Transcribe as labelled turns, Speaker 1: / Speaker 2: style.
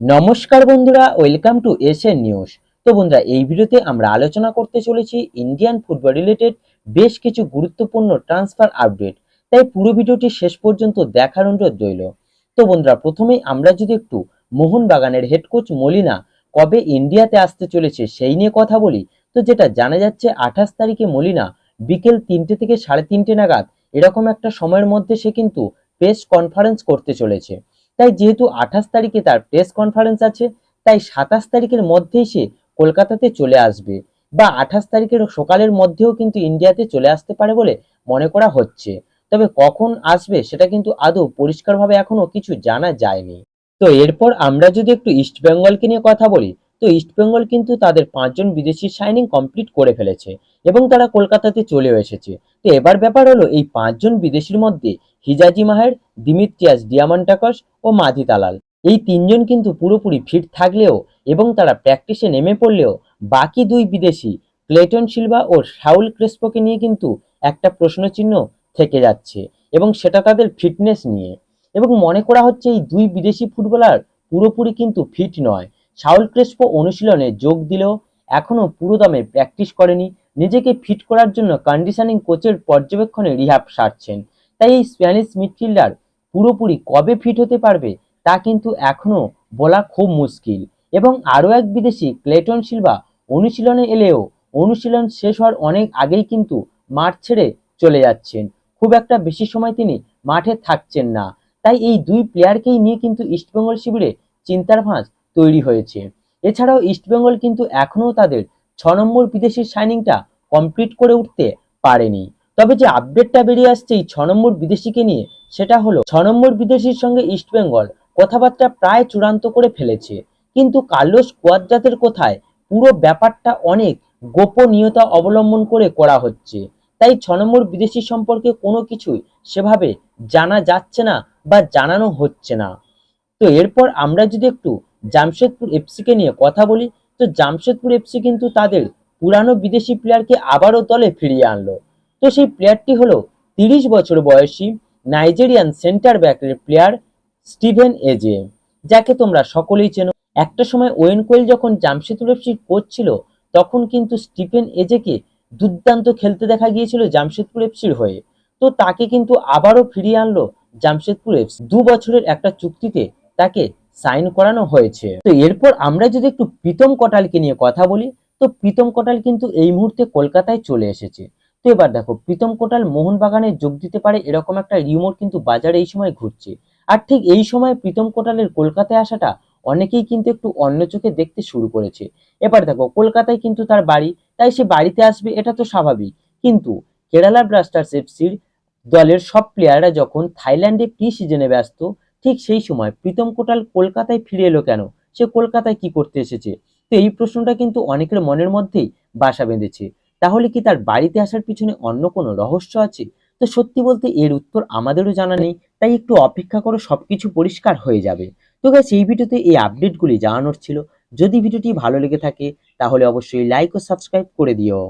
Speaker 1: নমস্কার বন্ধুরা, welcome to Asian news. তো বন্ধুরা, এই ভিডিওতে আমরা আলোচনা করতে চলেছি ইন্ডিয়ান ফুটবল রিলেটেড বেশ কিছু গুরুত্বপূর্ণ ট্রান্সফার আপডেট। তাই পুরো ভিডিওটি শেষ পর্যন্ত দেখার অনুরোধ রইল। তো বন্ধুরা প্রথমেই আমরা যদি একটু মোহনবাগানের হেড কোচ মলিনা কবে ইন্ডিয়াতে আসতে চলেছে সেই নিয়ে কথা বলি, তো যেটা জানা যাচ্ছে আঠাশ তারিখে মলিনা বিকেল তিনটে থেকে সাড়ে তিনটে নাগাদ এরকম একটা সময়ের মধ্যে সে কিন্তু প্রেস কনফারেন্স করতে চলেছে। তাই যেহেতু আঠাশ তারিখে তার প্রেস কনফারেন্স আছে, তাই সাতাশ তারিখের মধ্যেই সে কলকাতাতে চলে আসবে বা আঠাশ তারিখের সকালের মধ্যেও কিন্তু ইন্ডিয়াতে চলে আসতে পারে বলে মনে করা হচ্ছে। তবে কখন আসবে সেটা কিন্তু আদৌ পরিষ্কারভাবে এখনও কিছু জানা যায়নি। তো এরপর আমরা যদি একটু ইস্টবেঙ্গলকে নিয়ে কথা বলি তো ইস্ট বেঙ্গল কিন্তু তাদের পাঁচজন বিদেশি সাইনিং কমপ্লিট করে ফেলেছে এবং তারা কলকাতাতে চলে এসেছে। তো এবার ব্যাপার হলো, এই পাঁচজন বিদেশির মধ্যে হিজাজি মাহের, দিমিত্রিয়াস ডিয়ামান্টাকস ও মাধি তালাল এই তিনজন কিন্তু পুরোপুরি ফিট থাকলেও এবং তারা প্র্যাকটিসে নেমে পড়লেও বাকি দুই বিদেশি, ক্লেটন সিলভা ও শাউল ক্রেসপোকে নিয়ে কিন্তু একটা প্রশ্নচিহ্ন থেকে যাচ্ছে এবং সেটা তাদের ফিটনেস নিয়ে। এবং মনে করা হচ্ছে, এই দুই বিদেশি ফুটবলার পুরোপুরি কিন্তু ফিট নয়। শাউল ক্রেসপো অনুশীলনে যোগ দিলেও এখনও পুরো দমে প্র্যাকটিস করেনি। নিজেকে ফিট করার জন্য কন্ডিশনিং কোচের পর্যবেক্ষণে রিহাব সারছেন। তাই এই স্প্যানিশ মিডফিল্ডার পুরোপুরি কবে ফিট হতে পারবে তা কিন্তু এখনও বলা খুব মুশকিল। এবং আরও এক বিদেশি ক্লেটন সিলভা অনুশীলনে এলেও অনুশীলন শেষ হওয়ার অনেক আগেই কিন্তু মাঠ ছেড়ে চলে যাচ্ছেন। খুব একটা বেশি সময় তিনি মাঠে থাকছেন না। তাই এই দুই প্লেয়ারকেই নিয়ে কিন্তু ইস্টবেঙ্গল শিবিরে চিন্তার ভাঁজ তৈরি হয়েছে। এছাড়াও ইস্টবেঙ্গল কিন্তু এখনও তাদের ছ নম্বর বিদেশির সাইনিংটা কমপ্লিট করে উঠতে পারেনি। তবে যে আপডেটটা বেরিয়ে আসছে এই ছ নম্বর বিদেশিকে নিয়ে, সেটা হলো ছ নম্বর বিদেশির সঙ্গে ইস্টবেঙ্গল কথাবার্তা প্রায় চূড়ান্ত করে ফেলেছে। কিন্তু কার্লোস কোয়াদ্রাতের কোথায় পুরো ব্যাপারটা অনেক গোপনীয়তা অবলম্বন করে করা হচ্ছে। তাই ছ নম্বর বিদেশি সম্পর্কে কোনো কিছুই সেভাবে জানা যাচ্ছে না বা জানানো হচ্ছে না। তো এরপর আমরা যদি একটু জামশেদপুর এফসিকে নিয়ে কথা বলি, তো জামশেদপুর এফসি কিন্তু তাদের পুরানো বিদেশি প্লেয়ারকে আবারও দলে ফিরিয়ে আনলো। তো সেই প্লেয়ারটি হলো তিরিশ বছর বয়সী নাইজেরিয়ান সেন্টার ব্যাকের প্লেয়ার স্টিভেন এজে যাকে তোমরা সকলেই চেনো। একটা সময় ওয়েন কোয়েল যখন জামশেদপুর এফসির কোচ ছিল, তখন কিন্তু স্টিফেন এজেকে দুর্দান্ত খেলতে দেখা গিয়েছিল জামশেদপুর এফসির হয়ে। তো তাকে কিন্তু আবারও ফিরিয়ে আনলো জামশেদপুর এফসি দু বছরের একটা চুক্তিতে তাকে সাইন করানো হয়েছে। তো এরপর আমরা যদি একটু প্রীতম কোটালকে নিয়ে কথা বলি, তো প্রীতম কোটাল কিন্তু এই মুহূর্তে কলকাতায় চলে এসেছে। তো এবার দেখো, প্রীতম কোটাল মোহনবাগানে যোগ দিতে পারে এরকম একটা রিউমোর কিন্তু বাজারে এই সময় ঘুরছে। আর ঠিক এই সময় প্রীতম কোটালের কলকাতায় আসাটা অনেকেই কিন্তু একটু অন্য চোখে দেখতে শুরু করেছে। এবার দেখো, কলকাতায় কিন্তু তার বাড়ি, তাই সে বাড়িতে আসবে, এটা তো স্বাভাবিক। কিন্তু কেরালা ব্লাস্টার্স এফসির দলের সব প্লেয়াররা যখন থাইল্যান্ডে প্রি সিজনে ব্যস্ত ঠিক সেই সময় প্রীতম কোটাল কলকাতায় ফিরে এলো কেন? সে কলকাতায় কি করতে এসেছে? তো এই প্রশ্নটা কিন্তু অনেকের মনের মধ্যেই বাসা বেঁধেছে। তাহলে কি তার বাড়িতে আসার পিছনে অন্য কোনো রহস্য আছে? তো সত্যি বলতে এর উত্তর আমাদেরও জানা নেই, তাই একটু অপেক্ষা করো সবকিছু পরিষ্কার হয়ে যাবে। তো গাছ এই ভিডিওতে এই আপডেটগুলি জানানোর ছিল। যদি ভিডিওটি ভালো লেগে থাকে, তাহলে অবশ্যই লাইক ও সাবস্ক্রাইব করে দিও।